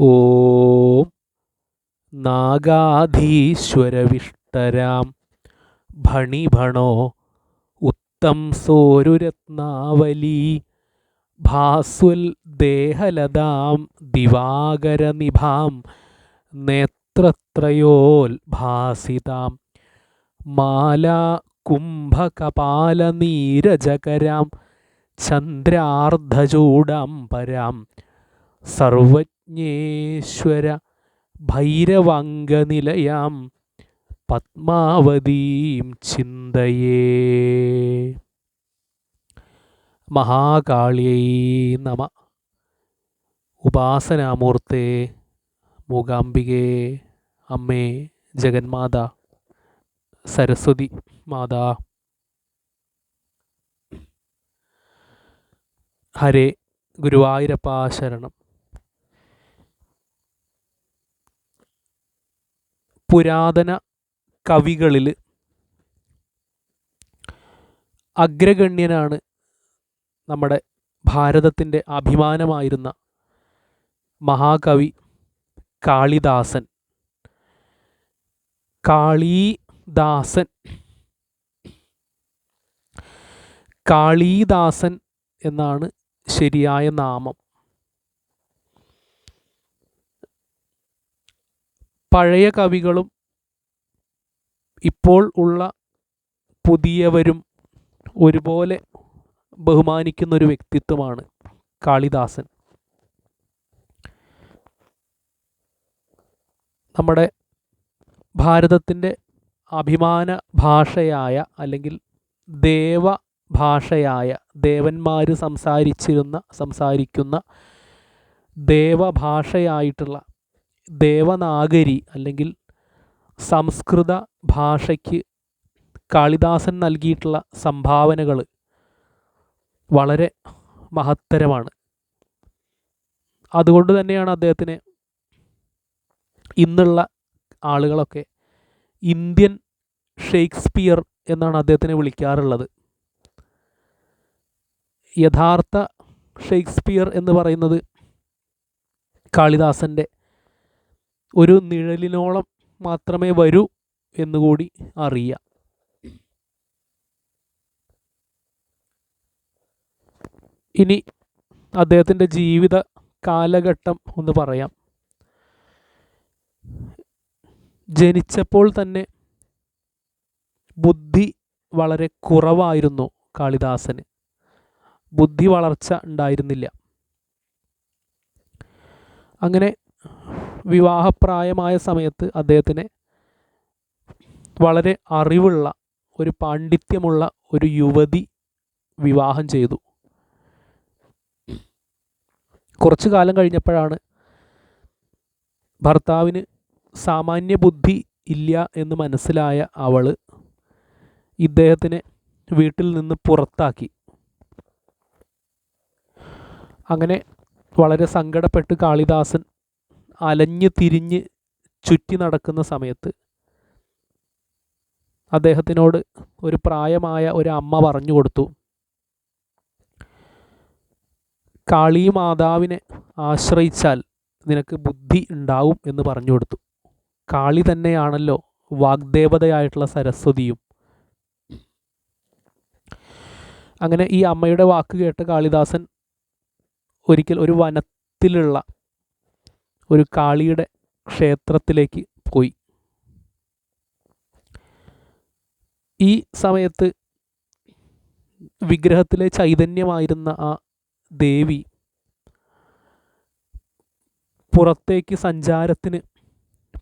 ഓം നാഗാധീശ്വരവിഷ്ടരാം ഭണിഭണോ ഉത്തം സോരുരത്നാവലി. ഭാസ്വൽ ദേഹലതാം ദിവാകരനിഭാം. നേത്രത്രയോൽഭാസിതാം മാലാ കുംഭകപാലനീരജകരാം ചന്ദ്രാർദ്ധചൂടാം പരാം സർവജ്ഞേശ്വര ഭൈരവംഗനിലയാം പത്മാവതീം ചിന്തയേ. മഹാകാളിയൈ നമ. ഉപാസനാമൂർത്തേ മൂകാംബികേ. അമ്മേ ജഗന്മാത. സരസ്വതി മാതാ. ഹരേ ഗുരുവായൂരപ്പ ശരണം. പുരാതന കവികളിൽ അഗ്രഗണ്യനാണ് നമ്മുടെ ഭാരതത്തിന്റെ അഭിമാനമായിരുന്ന മഹാകവി കാളിദാസൻ. കാളീദാസൻ. കാളീദാസൻ എന്നാണ് ശരിയായ നാമം. പഴയ കവികളും ഇപ്പോൾ ഉള്ള പുതിയവരും ഒരുപോലെ ബഹുമാനിക്കുന്ന ഒരു വ്യക്തിത്വമാണ് കാളിദാസൻ. നമ്മുടെ ഭാരതത്തിന്റെ അഭിമാന ഭാഷയായ അല്ലെങ്കിൽ ദേവ ഭാഷയായ ദേവന്മാർ സംസാരിച്ചിരുന്ന സംസാരിക്കുന്ന ദേവഭാഷയായിട്ടുള്ള ദേവനാഗരി അല്ലെങ്കിൽ സംസ്കൃത ഭാഷയ്ക്ക് കാളിദാസൻ നൽകിയിട്ടുള്ള സംഭാവനകൾ വളരെ മഹത്തരമാണ്. അതുകൊണ്ട് തന്നെയാണ് അദ്ദേഹത്തിനെ ഇന്നുള്ള ആളുകളൊക്കെ ഇന്ത്യൻ ഷേക്സ്പിയർ എന്നാണ് അദ്ദേഹത്തിനെ വിളിക്കാറുള്ളത്. യഥാർത്ഥ ഷേക്സ്പിയർ എന്ന് പറയുന്നത് കാളിദാസന്റെ ഒരു നിഴലിനോളം മാത്രമേ വരൂ എന്നുകൂടി അറിയാം. ഇനി അദ്ദേഹത്തിന്റെ ജീവിത കാലഘട്ടം ഒന്ന് പറയാം. ജനിച്ചപ്പോൾ തന്നെ ബുദ്ധി വളരെ കുറവായിരുന്നു കാളിദാസന്. ബുദ്ധി വളർച്ച ഉണ്ടായിരുന്നില്ല. അങ്ങനെ വിവാഹപ്രായമായ സമയത്ത് അദ്ദേഹത്തിന് വളരെ അറിവുള്ള ഒരു പാണ്ഡിത്യമുള്ള ഒരു യുവതി വിവാഹം ചെയ്തു. കുറച്ചു കാലം കഴിഞ്ഞപ്പോഴാണ് ഭർത്താവിന് സാമാന്യ ബുദ്ധി ഇല്ല എന്ന് മനസ്സിലായ അവൾ ഇദ്ദേഹത്തിനെ വീട്ടിൽ നിന്ന് പുറത്താക്കി. അങ്ങനെ വളരെ സങ്കടപ്പെട്ട് കാളിദാസൻ അലഞ്ഞ് തിരിഞ്ഞ് ചുറ്റി നടക്കുന്ന സമയത്ത് അദ്ദേഹത്തിനോട് ഒരു പ്രായമായ ഒരു അമ്മ പറഞ്ഞു കൊടുത്തു. കാളി മാതാവിനെ ആശ്രയിച്ചാൽ നിനക്ക് ബുദ്ധി ഉണ്ടാവും എന്ന് പറഞ്ഞു കൊടുത്തു. കാളി തന്നെയാണല്ലോ വാഗ്ദേവതയായിട്ടുള്ള സരസ്വതിയും. അങ്ങനെ ഈ അമ്മയുടെ വാക്ക് കേട്ട കാളിദാസൻ ഒരിക്കൽ ഒരു വനത്തിലുള്ള ഒരു കാളിയുടെ ക്ഷേത്രത്തിലേക്ക് പോയി. ഈ സമയത്ത് വിഗ്രഹത്തിലെ ചൈതന്യമായിരുന്ന ആ ദേവി പുറത്തേക്ക് സഞ്ചാരത്തിന്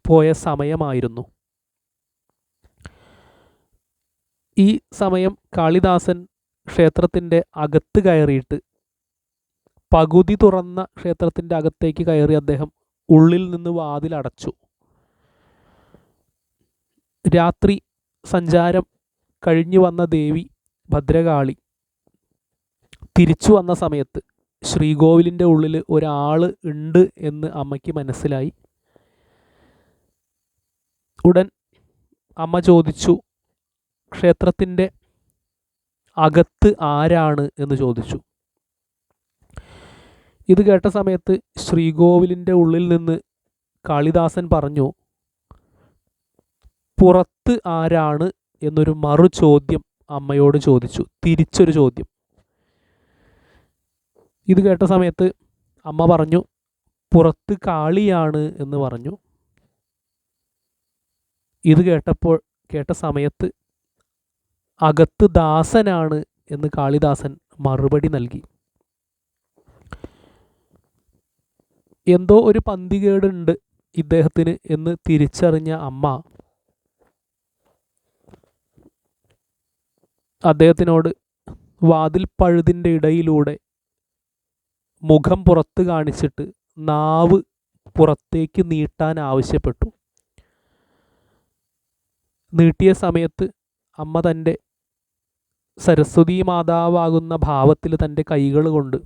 പോയ സമയമായിരുന്നു. ഈ സമയം കാളിദാസൻ ക്ഷേത്രത്തിന്റെ അകത്ത് കയറിയിട്ട് പകുതി തുറന്ന ക്ഷേത്രത്തിന്റെ അകത്തേക്ക് കയറി അദ്ദേഹം ഉള്ളിൽ നിന്ന് വാതിലടച്ചു രാത്രി സഞ്ചാരം കഴിഞ്ഞു വന്ന ദേവി ഭദ്രകാളി തിരിച്ചു വന്ന സമയത്ത് ശ്രീകോവിലിന്റെ ഉള്ളിൽ ഒരാൾ ഉണ്ട് എന്ന് അമ്മയ്ക്ക് മനസ്സിലായി. ഉടൻ അമ്മ ചോദിച്ചു ക്ഷേത്രത്തിന്റെ അകത്ത് ആരാണ്? എന്ന് ചോദിച്ചു. ഇത് കേട്ട സമയത്ത് ശ്രീകോവിലിന്റെ ഉള്ളിൽ നിന്ന് കാളിദാസൻ പറഞ്ഞു പുറത്ത് ആരാണ്? എന്നൊരു മറു ചോദ്യം അമ്മയോട് ചോദിച്ചു തിരിച്ചൊരു ചോദ്യം. ഇത് കേട്ട സമയത്ത് അമ്മ പറഞ്ഞു പുറത്ത് കാളിയാണ് എന്ന് പറഞ്ഞു. ഇത് കേട്ടപ്പോൾ കേട്ട സമയത്ത് അകത്ത് ദാസനാണ് എന്ന് കാളിദാസൻ മറുപടി നൽകി. എന്തോ ഒരു പന്തികേടുണ്ട് ഇദ്ദേഹത്തിന് എന്ന് തിരിച്ചറിഞ്ഞ അമ്മ അദ്ദേഹത്തിനോട് വാതിൽ പഴുതിന്റെ ഇടയിലൂടെ മുഖം പുറത്ത് കാണിച്ചിട്ട് നാവ് പുറത്തേക്ക് നീട്ടാൻ ആവശ്യപ്പെട്ടു. നീട്ടിയ സമയത്ത് അമ്മ തന്റെ സരസ്വതി മാതാവാകുന്ന ഭാവത്തിൽ തന്റെ കൈകൾ കൊണ്ട്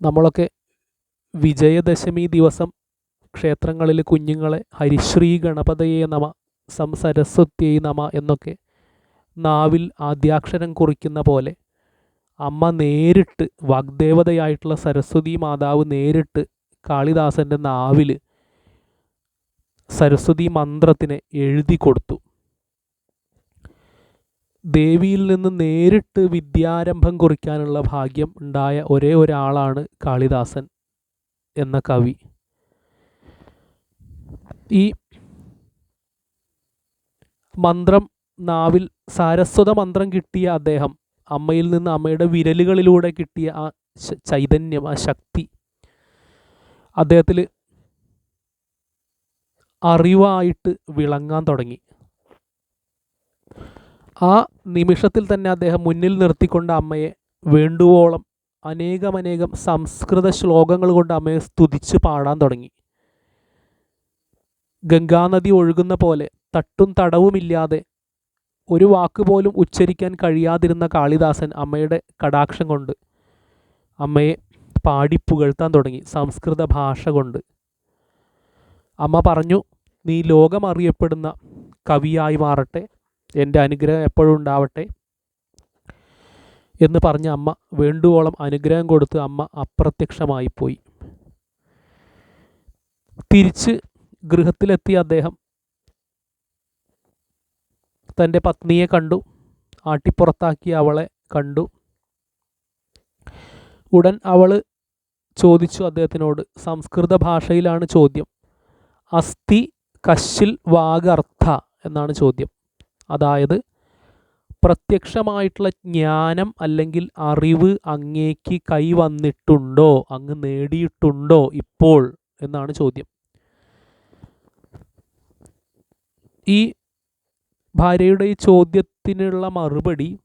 നമ്മളൊക്കെ വിജയദശമി ദിവസം ക്ഷേത്രങ്ങളിൽ കുഞ്ഞുങ്ങളെ ഹരിശ്രീ ഗണപതയെ നമ സം സരസ്വത്യൈ നമ എന്നൊക്കെ നാവിൽ ആദ്യാക്ഷരം കുറിക്കുന്ന പോലെ അമ്മ നേരിട്ട് വാഗ്ദേവതയായിട്ടുള്ള സരസ്വതി മാതാവ് നേരിട്ട് കാളിദാസന്റെ നാവിൽ സരസ്വതി മന്ത്രത്തിനെ എഴുതി കൊടുത്തു. ദേവിയിൽ നിന്ന് നേരിട്ട് വിദ്യാരംഭം കുറിക്കാനുള്ള ഭാഗ്യം ഉണ്ടായ ഒരേ ഒരാളാണ് കാളിദാസൻ. എന്ന കവി. ഈ മന്ത്രം നാവിൽ സാരസ്വത മന്ത്രം കിട്ടിയ അദ്ദേഹം അമ്മയിൽ നിന്ന് അമ്മയുടെ വിരലുകളിലൂടെ കിട്ടിയ ആ ചൈതന്യം ആ ശക്തി അദ്ദേഹത്തിൽ അറിവായിട്ട് വിളങ്ങാൻ തുടങ്ങി. ആ നിമിഷത്തിൽ തന്നെ അദ്ദേഹം മുന്നിൽ നിർത്തിക്കൊണ്ട് അമ്മയെ വേണ്ടുവോളം അനേകമനേകം സംസ്കൃത ശ്ലോകങ്ങൾ കൊണ്ട് അമ്മയെ സ്തുതിച്ച് പാടാൻ തുടങ്ങി. ഗംഗാനദി ഒഴുകുന്ന പോലെ തട്ടും തടവുമില്ലാതെ ഒരു വാക്ക് പോലും ഉച്ചരിക്കാൻ കഴിയാതിരുന്ന കാളിദാസൻ അമ്മയുടെ കടാക്ഷം കൊണ്ട് അമ്മയെ പാടി പുകഴ്ത്താൻ തുടങ്ങി സംസ്കൃത ഭാഷ കൊണ്ട്. അമ്മ പറഞ്ഞു നീ ലോകം അറിയപ്പെടുന്ന കവിയായി മാറട്ടെ. എന്റെ അനുഗ്രഹം എപ്പോഴും ഉണ്ടാവട്ടെ. എന്ന് പറഞ്ഞ അമ്മ വേണ്ടുവോളം അനുഗ്രഹം കൊടുത്ത് അമ്മ അപ്രത്യക്ഷമായി പോയി. തിരിച്ച് ഗൃഹത്തിലെത്തിയ അദ്ദേഹം തന്റെ പത്നിയെ കണ്ടു. ആട്ടിപ്പുറത്താക്കി അവളെ കണ്ടു. ഉടൻ അവൾ ചോദിച്ചു അദ്ദേഹത്തിനോട് സംസ്കൃത ഭാഷയിലാണ് ചോദ്യം. അസ്ഥി കശിൽ വാഗർത്ഥ എന്നാണ് ചോദ്യം. അതായത് പ്രത്യക്ഷമായിട്ടുള്ള ജ്ഞാനം അല്ലെങ്കിൽ അറിവ് അങ്ങേക്ക് കൈവന്നിട്ടുണ്ടോ അങ്ങ് നേടിയിട്ടുണ്ടോ ഇപ്പോൾ? എന്നാണ് ചോദ്യം. ഈ ഭാര്യയുടെ ഈ ചോദ്യത്തിനുള്ള മറുപടി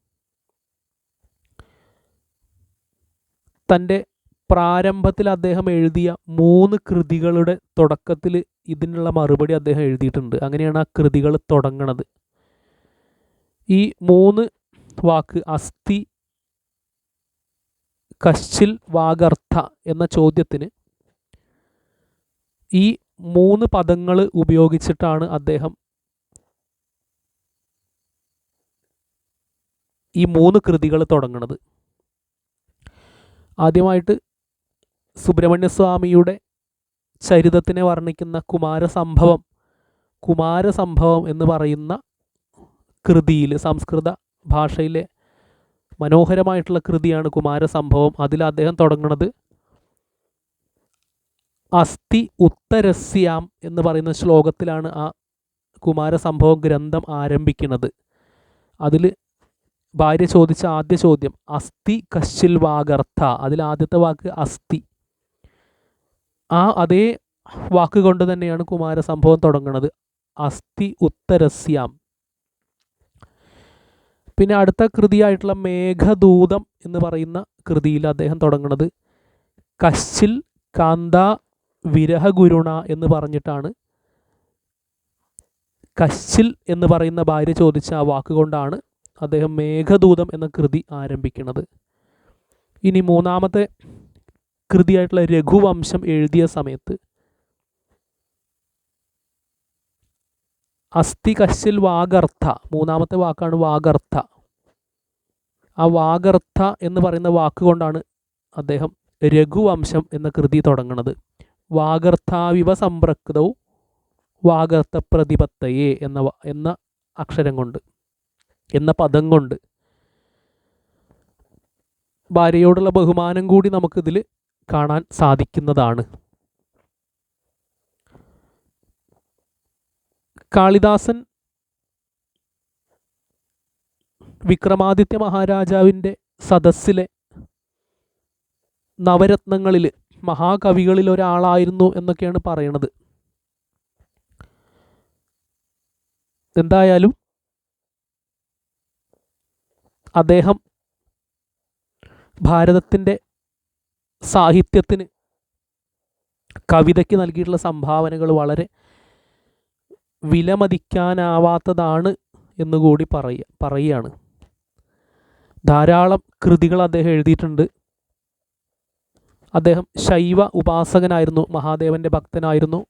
തന്റെ പ്രാരംഭത്തിൽ അദ്ദേഹം എഴുതിയ മൂന്ന് കൃതികളുടെ തുടക്കത്തിൽ ഇതിനുള്ള മറുപടി അദ്ദേഹം എഴുതിയിട്ടുണ്ട്. അങ്ങനെയാണ് ആ കൃതികൾ തുടങ്ങണത്. ഈ മൂന്ന് വാക്ക് അസ്ഥി കശ്ചിൽ വാഗർത്ഥ എന്ന ചോദ്യത്തിന് ഈ മൂന്ന് പദങ്ങൾ ഉപയോഗിച്ചിട്ടാണ് അദ്ദേഹം ഈ മൂന്ന് കൃതികൾ തുടങ്ങുന്നത് ആദ്യമായിട്ട് സുബ്രഹ്മണ്യസ്വാമിയുടെ ചരിതത്തിനെ വർണിക്കുന്ന കുമാരസംഭവം കുമാരസംഭവം എന്ന് പറയുന്ന കൃതിയിൽ സംസ്കൃത ഭാഷയിലെ മനോഹരമായിട്ടുള്ള കൃതിയാണ് കുമാരസംഭവം. അതിൽ അദ്ദേഹം തുടങ്ങുന്നത് അസ്ഥി ഉത്തരസ്യാം എന്ന് പറയുന്ന ശ്ലോകത്തിലാണ് ആ കുമാരസംഭവം ഗ്രന്ഥം ആരംഭിക്കുന്നത്. അതിൽ ഭാര്യ ചോദിച്ച ആദ്യ ചോദ്യം അസ്ഥി കശിൽ വാഗർത്ഥ. അതിൽ ആദ്യത്തെ വാക്ക് അസ്ഥി. ആ അതേ വാക്ക് കൊണ്ട് തന്നെയാണ് കുമാരസംഭവം തുടങ്ങുന്നത് അസ്ഥി ഉത്തരസ്യാം. പിന്നെ അടുത്ത കൃതിയായിട്ടുള്ള മേഘദൂതം എന്ന് പറയുന്ന കൃതിയിൽ അദ്ദേഹം തുടങ്ങുന്നത്. കശ്ചിൽ കാന്ത വിരഹഗുരുണ എന്ന് പറഞ്ഞിട്ടാണ്. കശ്ചിൽ എന്ന് പറയുന്ന ഭാര്യ ചോദിച്ച ആ വാക്കുകൊണ്ടാണ് അദ്ദേഹം മേഘദൂതം എന്ന കൃതി ആരംഭിക്കുന്നത്. ഇനി മൂന്നാമത്തെ കൃതിയായിട്ടുള്ള രഘുവംശം എഴുതിയ സമയത്ത് അസ്ഥി കശിൽ വാഗർത്ഥ. മൂന്നാമത്തെ വാക്കാണ് വാഗർത്ഥ. ആ വാഗർത്ഥ എന്ന് പറയുന്ന വാക്കുകൊണ്ടാണ് അദ്ദേഹം രഘുവംശം എന്ന കൃതി തുടങ്ങുന്നത് വാഗർത്ഥാവിവ സംപ്രകൃതവും വാഗർത്ഥ പ്രതിപത്തയെ എന്ന എന്ന അക്ഷരം കൊണ്ട് എന്ന പദം കൊണ്ട്. ഭാര്യയോടുള്ള ബഹുമാനം കൂടി നമുക്കിതിൽ കാണാൻ സാധിക്കുന്നതാണ്. കാളിദാസൻ വിക്രമാദിത്യ മഹാരാജാവിന്റെ സദസ്സിലെ നവരത്നങ്ങളിൽ മഹാകവികളിൽ ഒരാളായിരുന്നു എന്നൊക്കെയാണ് പറയണത്. എന്തായാലും അദ്ദേഹം ഭാരതത്തിന്റെ സാഹിത്യത്തിന് കവിതയ്ക്ക് നൽകിയിട്ടുള്ള സംഭാവനകൾ വളരെ വിലമതിക്കാനാവാത്തതാണ് എന്നുകൂടി പറയ പറയുകയാണ്. ധാരാളം കൃതികൾ അദ്ദേഹം എഴുതിയിട്ടുണ്ട്. അദ്ദേഹം ശൈവ ഉപാസകനായിരുന്നു മഹാദേവന്റെ ഭക്തനായിരുന്നു.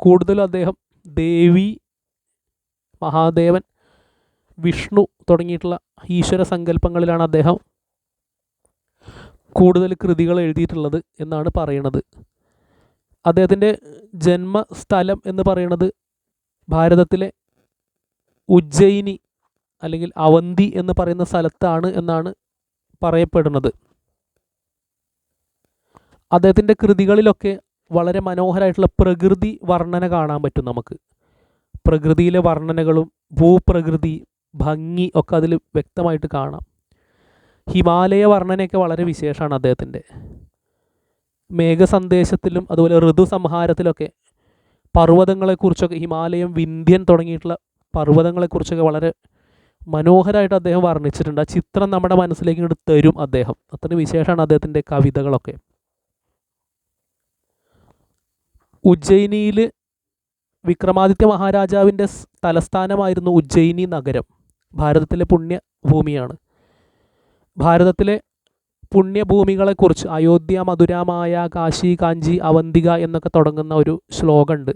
കൂടുതലും അദ്ദേഹം ദേവി മഹാദേവൻ വിഷ്ണു തുടങ്ങിയിട്ടുള്ള ഈശ്വര സങ്കല്പങ്ങളിലാണ് അദ്ദേഹം കൂടുതൽ കൃതികൾ എഴുതിയിട്ടുള്ളത് എന്നാണ് പറയുന്നത് അദ്ദേഹത്തിന്റെ ജന്മസ്ഥലം എന്ന് പറയുന്നത് ഭാരതത്തിലെ ഉജ്ജയിനി അല്ലെങ്കിൽ അവന്തി എന്ന് പറയുന്ന സ്ഥലത്താണ് എന്നാണ് പറയപ്പെടുന്നത്. അദ്ദേഹത്തിന്റെ കൃതികളിലൊക്കെ വളരെ മനോഹരമായിട്ടുള്ള പ്രകൃതി വർണന കാണാൻ പറ്റും നമുക്ക്. പ്രകൃതിയിലെ വർണനകളും ഭൂപ്രകൃതി ഭംഗി ഒക്കെ അതിൽ വ്യക്തമായിട്ട് കാണാം. ഹിമാലയ വർണനയൊക്കെ വളരെ വിശേഷമാണ് അദ്ദേഹത്തിന്റെ. മേഘസന്ദേശത്തിലും അതുപോലെ ഋതുസംഹാരത്തിലൊക്കെ പർവതങ്ങളെക്കുറിച്ചൊക്കെ ഹിമാലയം വിന്ധ്യൻ തുടങ്ങിയിട്ടുള്ള പർവതങ്ങളെക്കുറിച്ചൊക്കെ വളരെ മനോഹരമായിട്ട് അദ്ദേഹം വർണിച്ചിട്ടുണ്ട്. ആ ചിത്രം നമ്മുടെ മനസ്സിലേക്ക് ഇങ്ങോട്ട് തരും അദ്ദേഹം. അത്രയും വിശേഷമാണ് അദ്ദേഹത്തിന്റെ കവിതകളൊക്കെ. ഉജ്ജയിനിയിൽ വിക്രമാദിത്യ മഹാരാജാവിന്റെ തലസ്ഥാനമായിരുന്നു ഉജ്ജയിനി നഗരം. ഭാരതത്തിലെ പുണ്യഭൂമിയാണ്. ഭാരതത്തിലെ പുണ്യഭൂമികളെക്കുറിച്ച് അയോധ്യ മധുരമായ കാശി കാഞ്ചി അവന്തിക എന്നൊക്കെ തുടങ്ങുന്ന ഒരു ശ്ലോകമുണ്ട്.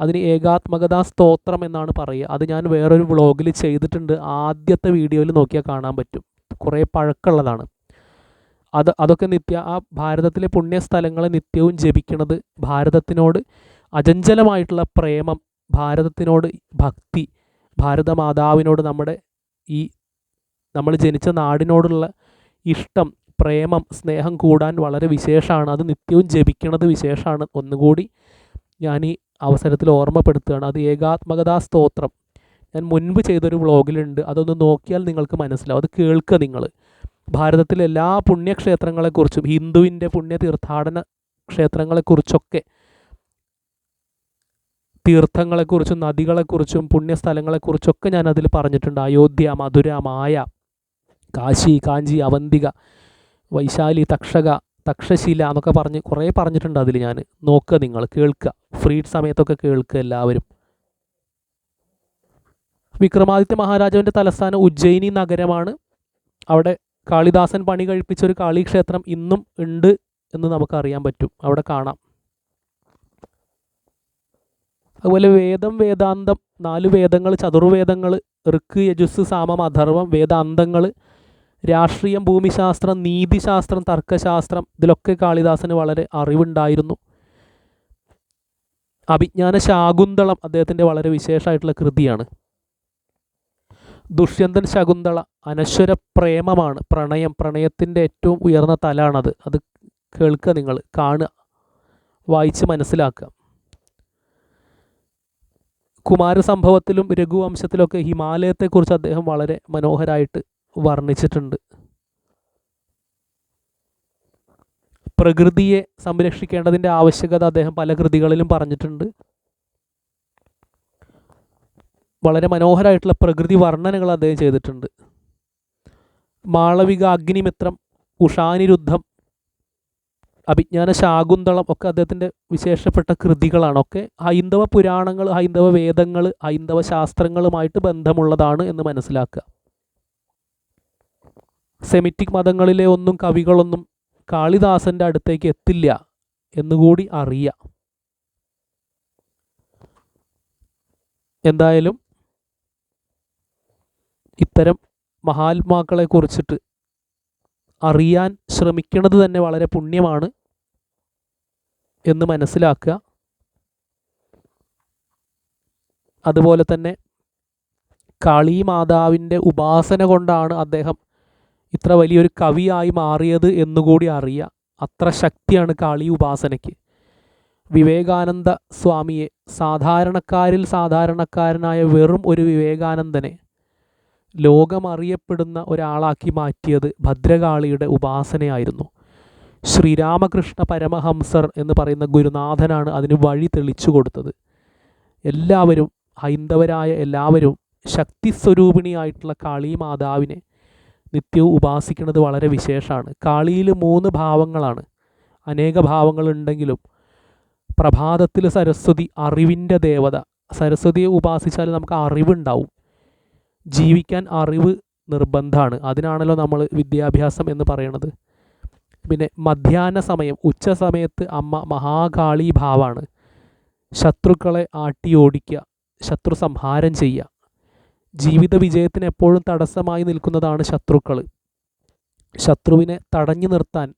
അതിന് ഏകാത്മകതാ സ്തോത്രം എന്നാണ് പറയുക. അത് ഞാൻ വേറൊരു വ്ളോഗിൽ ചെയ്തിട്ടുണ്ട്. ആദ്യത്തെ വീഡിയോയിൽ നോക്കിയാൽ കാണാൻ പറ്റും. കുറേ പഴക്കമുള്ളതാണ്. അത് അതൊക്കെ നിത്യ ആ ഭാരതത്തിലെ പുണ്യസ്ഥലങ്ങളെ നിത്യവും ജപിക്കുന്നത് ഭാരതത്തിനോട് അചഞ്ചലമായിട്ടുള്ള പ്രേമം ഭാരതത്തിനോട് ഭക്തി ഭാരതമാതാവിനോട് നമ്മുടെ ഈ നമ്മൾ ജനിച്ച നാടിനോടുള്ള ഇഷ്ടം പ്രേമം സ്നേഹം കൂടാൻ വളരെ വിശേഷമാണ്. അത് നിത്യവും ജപിക്കണത് വിശേഷമാണ്. ഒന്നുകൂടി ഞാൻ ഈ അവസരത്തിൽ ഓർമ്മപ്പെടുത്തുകയാണ്. അത് ഏകാത്മകതാ സ്തോത്രം. ഞാൻ മുൻപ് ചെയ്തൊരു വ്ളോഗിലുണ്ട് അതൊന്ന് നോക്കിയാൽ നിങ്ങൾക്ക് മനസ്സിലാവും. അത് കേൾക്കുക നിങ്ങൾ. ഭാരതത്തിലെ എല്ലാ പുണ്യക്ഷേത്രങ്ങളെക്കുറിച്ചും ഹിന്ദുവിന്റെ പുണ്യ തീർത്ഥാടന ക്ഷേത്രങ്ങളെക്കുറിച്ചൊക്കെ തീർത്ഥങ്ങളെക്കുറിച്ചും നദികളെക്കുറിച്ചും പുണ്യസ്ഥലങ്ങളെക്കുറിച്ചൊക്കെ ഞാൻ അതിൽ പറഞ്ഞിട്ടുണ്ട്. അയോധ്യ മധുര മായ കാശി കാഞ്ചി അവന്തിക വൈശാലി തക്ഷക തക്ഷശില എന്നൊക്കെ പറഞ്ഞ് കുറേ പറഞ്ഞിട്ടുണ്ട് അതിൽ ഞാൻ നോക്കുക നിങ്ങൾ കേൾക്കുക ഫ്രീ സമയത്തൊക്കെ കേൾക്കുക എല്ലാവരും. വിക്രമാദിത്യ മഹാരാജാവിന്റെ തലസ്ഥാനം ഉജ്ജയിനി നഗരമാണ്. അവിടെ കാളിദാസൻ പണി കഴിപ്പിച്ച ഒരു കാളിക്ഷേത്രം ഇന്നും ഉണ്ട് എന്ന് നമുക്കറിയാൻ പറ്റും. അവിടെ കാണാം. അതുപോലെ വേദം വേദാന്തം നാല് വേദങ്ങൾ ചതുർവേദങ്ങൾ ഋക്ക് യജുസ് സാമം അധർവം വേദാന്തങ്ങൾ രാഷ്ട്രീയം ഭൂമിശാസ്ത്രം നീതിശാസ്ത്രം തർക്കശാസ്ത്രം ഇതിലൊക്കെ കാളിദാസന് വളരെ അറിവുണ്ടായിരുന്നു. അഭിജ്ഞാന ശാകുന്തളം അദ്ദേഹത്തിന്റെ വളരെ വിശേഷമായിട്ടുള്ള കൃതിയാണ്. ദുഷ്യന്തൻ ശകുന്തള അനശ്വര പ്രേമമാണ്. പ്രണയം പ്രണയത്തിന്റെ ഏറ്റവും ഉയർന്ന തലാണത്. അത് കേൾക്കുക നിങ്ങൾ കാണുക വായിച്ച് മനസ്സിലാക്കുക. കുമാരസംഭവത്തിലും രഘുവംശത്തിലൊക്കെ ഹിമാലയത്തെക്കുറിച്ച് അദ്ദേഹം വളരെ മനോഹരമായിട്ട് വർണിച്ചിട്ടുണ്ട്. പ്രകൃതിയെ സംരക്ഷിക്കേണ്ടതിന്റെ ആവശ്യകത അദ്ദേഹം പല കൃതികളിലും പറഞ്ഞിട്ടുണ്ട്. വളരെ മനോഹരമായിട്ടുള്ള പ്രകൃതി വർണനകൾ അദ്ദേഹം ചെയ്തിട്ടുണ്ട്. മാളവിക അഗ്നിമിത്രം ഉഷാനിരുദ്ധം അഭിജ്ഞാന ശാകുന്തളം ഒക്കെ അദ്ദേഹത്തിന്റെ വിശേഷപ്പെട്ട കൃതികളാണ്. ഒക്കെ ഹൈന്ദവ പുരാണങ്ങൾ ഹൈന്ദവ വേദങ്ങൾ ഹൈന്ദവ ശാസ്ത്രങ്ങളുമായിട്ട് ബന്ധമുള്ളതാണ് എന്ന് മനസ്സിലാക്കുക. സെമിറ്റിക് മതങ്ങളിലെ ഒന്നും കവികളൊന്നും കാളിദാസന്റെ അടുത്തേക്ക് എത്തില്ല എന്നുകൂടി അറിയാം. എന്തായാലും ഇത്തരം മഹാത്മാക്കളെ കുറിച്ചിട്ട് അറിയാൻ ശ്രമിക്കുന്നത് തന്നെ വളരെ പുണ്യമാണ് എന്ന് മനസ്സിലാക്കുക. അതുപോലെ തന്നെ കാളി മാതാവിന്റെ ഉപാസന കൊണ്ടാണ് അദ്ദേഹം ഇത്ര വലിയൊരു കവിയായി മാറിയത് എന്നുകൂടി അറിയുക അത്ര ശക്തിയാണ് കാളി ഉപാസനയ്ക്ക്. വിവേകാനന്ദ സ്വാമിയെ സാധാരണക്കാരിൽ സാധാരണക്കാരനായ വെറും ഒരു വിവേകാനന്ദനെ ലോകമറിയപ്പെടുന്ന ഒരാളാക്കി മാറ്റിയത് ഭദ്രകാളിയുടെ ഉപാസനയായിരുന്നു. ശ്രീരാമകൃഷ്ണ പരമഹംസർ എന്ന് പറയുന്ന ഗുരുനാഥനാണ് അതിന് വഴി തെളിച്ചു കൊടുത്തത്. എല്ലാവരും ഹൈന്ദവരായ എല്ലാവരും ശക്തി സ്വരൂപിണിയായിട്ടുള്ള കാളി മാതാവിനെ നിത്യവും ഉപാസിക്കുന്നത് വളരെ വിശേഷമാണ്. കാളിയിൽ മൂന്ന് ഭാവങ്ങളാണ്. അനേക ഭാവങ്ങളുണ്ടെങ്കിലും പ്രഭാതത്തിൽ സരസ്വതി അറിവിന്റെ ദേവത. സരസ്വതിയെ ഉപാസിച്ചാൽ നമുക്ക് അറിവുണ്ടാവും. ജീവിക്കാൻ അറിവ് നിർബന്ധമാണ്. അതിനാണല്ലോ നമ്മൾ വിദ്യാഭ്യാസം എന്ന് പറയണത്. പിന്നെ മധ്യാഹ്ന സമയം ഉച്ച സമയത്ത് അമ്മ മഹാകാളി ഭാവാണ് ശത്രുക്കളെ ആട്ടി ഓടിക്കുക ശത്രു സംഹാരം ചെയ്യുക. ജീവിത വിജയത്തിന് എപ്പോഴും തടസ്സമായി നിൽക്കുന്നതാണ് ശത്രുക്കൾ ശത്രുവിനെ തടഞ്ഞു നിർത്താൻ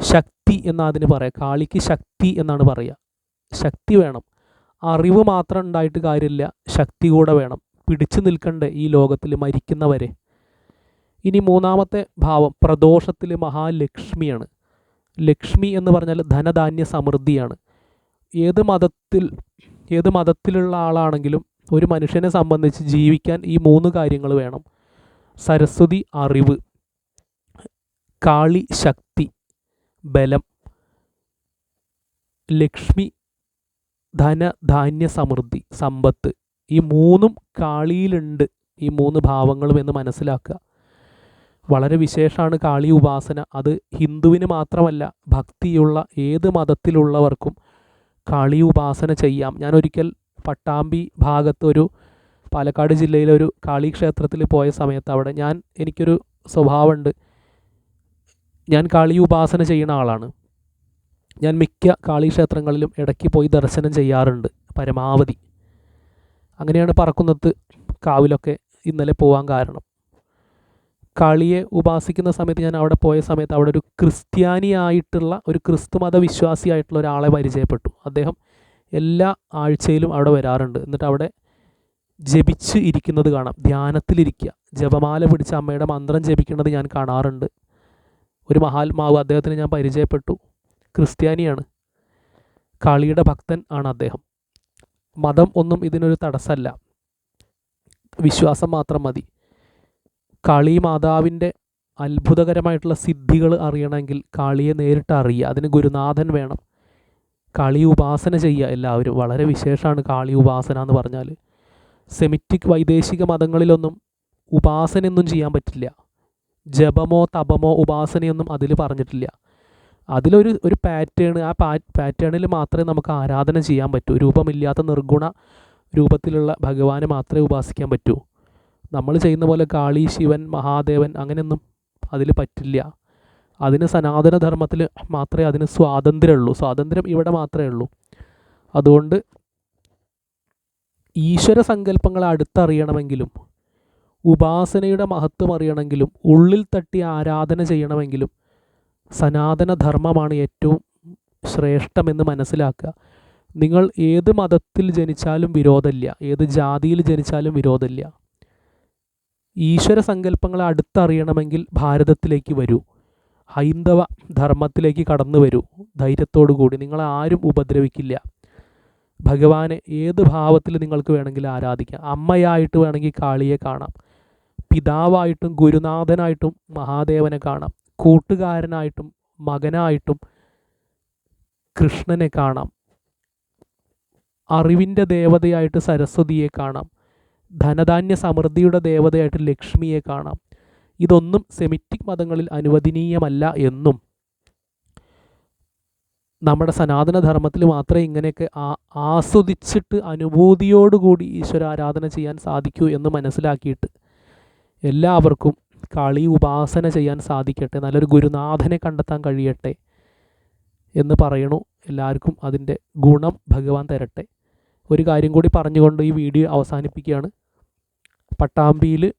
ശക്തി എന്നതിന് പറയാം. കാളിക്ക് ശക്തി എന്നാണ് പറയുക ശക്തി വേണം. അറിവ് മാത്രം ഉണ്ടായിട്ട് കാര്യമില്ല. ശക്തി കൂടെ വേണം. പിടിച്ചു നിൽക്കണ്ടേ ഈ ലോകത്തിൽ മരിക്കുന്നവരെ. ഇനി മൂന്നാമത്തെ ഭാവം പ്രദോഷത്തിൽ മഹാലക്ഷ്മിയാണ്. ലക്ഷ്മി എന്ന് പറഞ്ഞാൽ ധനധാന്യ സമൃദ്ധിയാണ്. ഏത് മതത്തിൽ ഏത് മതത്തിലുള്ള ആളാണെങ്കിലും ഒരു മനുഷ്യനെ സംബന്ധിച്ച് ജീവിക്കാൻ ഈ മൂന്ന് കാര്യങ്ങൾ വേണം. സരസ്വതി അറിവ്. കാളി ശക്തി. ബലം. ലക്ഷ്മി ധന ധാന്യ സമൃദ്ധി. സമ്പത്ത്. ഈ മൂന്നും കാളിയിലുണ്ട്. ഈ മൂന്ന് ഭാവങ്ങളും എന്ന് മനസ്സിലാക്കുക. വളരെ വിശേഷമാണ് കാളി ഉപാസന. അത് ഹിന്ദുവിന് മാത്രമല്ല ഭക്തിയുള്ള ഏത് മതത്തിലുള്ളവർക്കും കാളി ഉപാസന ചെയ്യാം. ഞാൻ ഒരിക്കൽ പട്ടാമ്പി ഭാഗത്തൊരു പാലക്കാട് ജില്ലയിലെ ഒരു കാളി ക്ഷേത്രത്തിൽ പോയ സമയത്ത് അവിടെ ഞാൻ എനിക്കൊരു സ്വഭാവമുണ്ട്. ഞാൻ കാളി ഉപാസന ചെയ്യുന്ന ആളാണ്. ഞാൻ മിക്ക കാളി ക്ഷേത്രങ്ങളിലും ഇടയ്ക്ക് പോയി ദർശനം ചെയ്യാറുണ്ട് പരമാവധി. അങ്ങനെയാണ് പറക്കുന്നത് കാവിലൊക്കെ ഇന്നലെ പോകാൻ കാരണം. കാളിയെ ഉപാസിക്കുന്ന സമയത്ത് ഞാൻ അവിടെ പോയ സമയത്ത് അവിടെ ഒരു ക്രിസ്ത്യാനിയായിട്ടുള്ള ഒരു ക്രിസ്തുമത വിശ്വാസിയായിട്ടുള്ള ഒരാളെ പരിചയപ്പെട്ടു. അദ്ദേഹം എല്ലാ ആഴ്ചയിലും അവിടെ വരാറുണ്ട്. എന്നിട്ട് അവിടെ ജപിച്ച് ഇരിക്കുന്നത് കാണാം. ധ്യാനത്തിലിരിക്കുക. ജപമാല പിടിച്ച അമ്മയുടെ മന്ത്രം ജപിക്കുന്നത് ഞാൻ കാണാറുണ്ട്. ഒരു മഹാത്മാവ് അദ്ദേഹത്തിന് ഞാൻ പരിചയപ്പെട്ടു. ക്രിസ്ത്യാനിയാണ്. കാളിയുടെ ഭക്തൻ ആണ് അദ്ദേഹം. മതം ഒന്നും ഇതിനൊരു തടസ്സമല്ല. വിശ്വാസം മാത്രം മതി. കാളി മാതാവിന്റെ അത്ഭുതകരമായിട്ടുള്ള സിദ്ധികൾ അറിയണമെങ്കിൽ കാളിയെ നേരിട്ട് അറിയുക. അതിന് ഗുരുനാഥൻ വേണം. കാളി ഉപാസന ചെയ്യുക. എല്ലാവരും വളരെ വിശേഷമാണ് കാളി ഉപാസന എന്ന് പറഞ്ഞാൽ. സെമിറ്റിക് വൈദേശിക മതങ്ങളിലൊന്നും ഉപാസനയൊന്നും ചെയ്യാൻ പറ്റില്ല. ജപമോ തപമോ ഉപാസനയൊന്നും അതിൽ പറഞ്ഞിട്ടില്ല. അതിലൊരു ഒരു പാറ്റേൺ ആ പാറ്റേണിൽ മാത്രമേ നമുക്ക് ആരാധന ചെയ്യാൻ പറ്റൂ. രൂപമില്ലാത്ത നിർഗുണ രൂപത്തിലുള്ള ഭഗവാനെ മാത്രമേ ഉപാസിക്കാൻ പറ്റൂ. നമ്മൾ ചെയ്യുന്ന പോലെ കാളി ശിവൻ മഹാദേവൻ അങ്ങനെയൊന്നും അതിൽ പറ്റില്ല. അതിന് സനാതനധർമ്മത്തിൽ മാത്രമേ അതിന് സ്വാതന്ത്ര്യമുള്ളൂ. സ്വാതന്ത്ര്യം ഇവിടെ മാത്രമേ ഉള്ളൂ. അതുകൊണ്ട് ഈശ്വര സങ്കല്പങ്ങളെ അടുത്തറിയണമെങ്കിലും ഉപാസനയുടെ മഹത്വം അറിയണമെങ്കിലും ഉള്ളിൽ തട്ടി ആരാധന ചെയ്യണമെങ്കിലും സനാതനധർമ്മമാണ് ഏറ്റവും ശ്രേഷ്ഠമെന്ന് മനസ്സിലാക്കുക. നിങ്ങൾ ഏത് മതത്തിൽ ജനിച്ചാലും വിരോധമില്ല. ഏത് ജാതിയിൽ ജനിച്ചാലും വിരോധമില്ല. ഈശ്വര സങ്കല്പങ്ങളെ അടുത്തറിയണമെങ്കിൽ ഭാരതത്തിലേക്ക് വരൂ. ഹൈന്ദവ ധർമ്മത്തിലേക്ക് കടന്നു വരൂ. ധൈര്യത്തോടു കൂടി. നിങ്ങളെ ആരും ഉപദ്രവിക്കില്ല. ഭഗവാനെ ഏത് ഭാവത്തിൽ നിങ്ങൾക്ക് വേണമെങ്കിൽ ആരാധിക്കാം. അമ്മയായിട്ട് വേണമെങ്കിൽ കാളിയെ കാണാം. പിതാവായിട്ടും ഗുരുനാഥനായിട്ടും മഹാദേവനെ കാണാം. കൂട്ടുകാരനായിട്ടും മകനായിട്ടും കൃഷ്ണനെ കാണാം. അറിവിന്റെ ദേവതയായിട്ട് സരസ്വതിയെ കാണാം. ധനധാന്യ സമൃദ്ധിയുടെ ദേവതയായിട്ട് ലക്ഷ്മിയെ കാണാം. ഇതൊന്നും സെമിറ്റിക് മതങ്ങളിൽ അനുവദനീയമല്ല എന്നും. നമ്മുടെ സനാതനധർമ്മത്തിൽ മാത്രമേ ഇങ്ങനെയൊക്കെ ആ ആസ്വദിച്ചിട്ട് അനുഭൂതിയോടുകൂടി ഈശ്വര ആരാധന ചെയ്യാൻ സാധിക്കൂ എന്ന് മനസ്സിലാക്കിയിട്ട് എല്ലാവർക്കും കളി ഉപാസന ചെയ്യാൻ സാധിക്കട്ടെ നല്ലൊരു ഗുരുനാഥനെ കണ്ടെത്താൻ കഴിയട്ടെ എന്ന് പറയണു. എല്ലാവർക്കും അതിന്റെ ഗുണം ഭഗവാൻ തരട്ടെ. ഒരു കാര്യം കൂടി പറഞ്ഞുകൊണ്ട് ഈ വീഡിയോ അവസാനിപ്പിക്കുകയാണ്. പട്ടാമ്പിയിൽ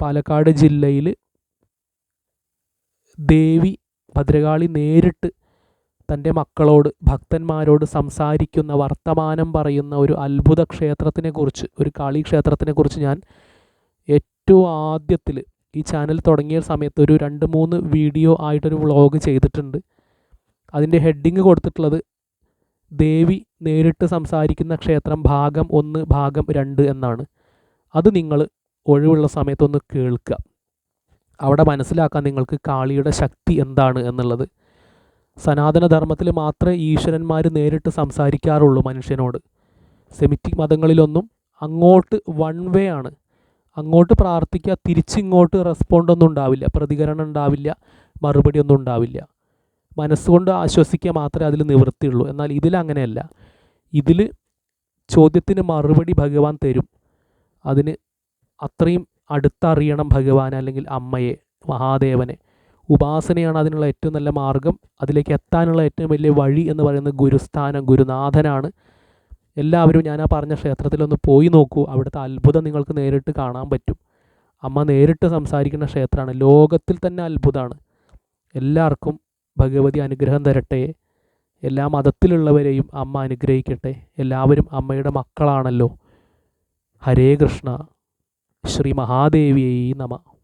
പാലക്കാട് ജില്ലയിൽ ദേവി ഭദ്രകാളി നേരിട്ട് തന്റെ മക്കളോട് ഭക്തന്മാരോട് സംസാരിക്കുന്ന വർത്തമാനം പറയുന്ന ഒരു അത്ഭുത ക്ഷേത്രത്തിനെക്കുറിച്ച് ഒരു കാളി ക്ഷേത്രത്തിനെക്കുറിച്ച് ഞാൻ ഏറ്റവും ആദ്യത്തിൽ ഈ ചാനൽ തുടങ്ങിയ സമയത്ത് ഒരു രണ്ട് മൂന്ന് വീഡിയോ ആയിട്ടൊരു വ്ളോഗ് ചെയ്തിട്ടുണ്ട്. അതിന്റെ ഹെഡിങ് കൊടുത്തിട്ടുള്ളത് ദേവി നേരിട്ട് സംസാരിക്കുന്ന ക്ഷേത്രം ഭാഗം ഒന്ന് ഭാഗം രണ്ട് എന്നാണ്. അത് നിങ്ങൾ ഒഴിവുള്ള സമയത്തൊന്ന് കേൾക്കുക അവിടെ മനസ്സിലാക്കാൻ നിങ്ങൾക്ക് കാളിയുടെ ശക്തി എന്താണ് എന്നുള്ളത്. സനാതനധർമ്മത്തിൽ മാത്രമേ ഈശ്വരന്മാർ നേരിട്ട് സംസാരിക്കാറുള്ളൂ മനുഷ്യനോട്. സെമിറ്റിക് മതങ്ങളിലൊന്നും അങ്ങോട്ട് വൺ വേ ആണ്. അങ്ങോട്ട് പ്രാർത്ഥിക്കുക തിരിച്ചിങ്ങോട്ട് റെസ്പോണ്ട് ഒന്നും ഉണ്ടാവില്ല. പ്രതികരണം ഉണ്ടാവില്ല മറുപടി ഒന്നും ഉണ്ടാവില്ല. മനസ്സുകൊണ്ട് ആശ്വസിക്കുക മാത്രമേ അതിൽ നിവൃത്തിയുള്ളൂ. എന്നാൽ ഇതിൽ അങ്ങനെയല്ല. ഇതിൽ ചോദ്യത്തിന് മറുപടി ഭഗവാൻ തരും. അതിന് അത്രയും അടുത്തറിയണം ഭഗവാൻ അല്ലെങ്കിൽ അമ്മയെ മഹാദേവനെ. ഉപാസനയാണ് അതിനുള്ള ഏറ്റവും നല്ല മാർഗം. അതിലേക്ക് എത്താനുള്ള ഏറ്റവും വലിയ വഴി എന്ന് പറയുന്നത് ഗുരുസ്ഥാനം ഗുരുനാഥനാണ്. എല്ലാവരും ഞാൻ ആ പറഞ്ഞ ക്ഷേത്രത്തിലൊന്ന് പോയി നോക്കൂ. അവിടുത്തെ അത്ഭുതം നിങ്ങൾക്ക് നേരിട്ട് കാണാൻ പറ്റും. അമ്മ നേരിട്ട് സംസാരിക്കുന്ന ക്ഷേത്രമാണ്. ലോകത്തിൽ തന്നെ അത്ഭുതമാണ്. എല്ലാവർക്കും ഭഗവതി അനുഗ്രഹം തരട്ടെ. എല്ലാ മതത്തിലുള്ളവരെയും അമ്മ അനുഗ്രഹിക്കട്ടെ. എല്ലാവരും അമ്മയുടെ മക്കളാണല്ലോ. ഹരേ കൃഷ്ണ. ശ്രീ മഹാദേവിയെ നമ.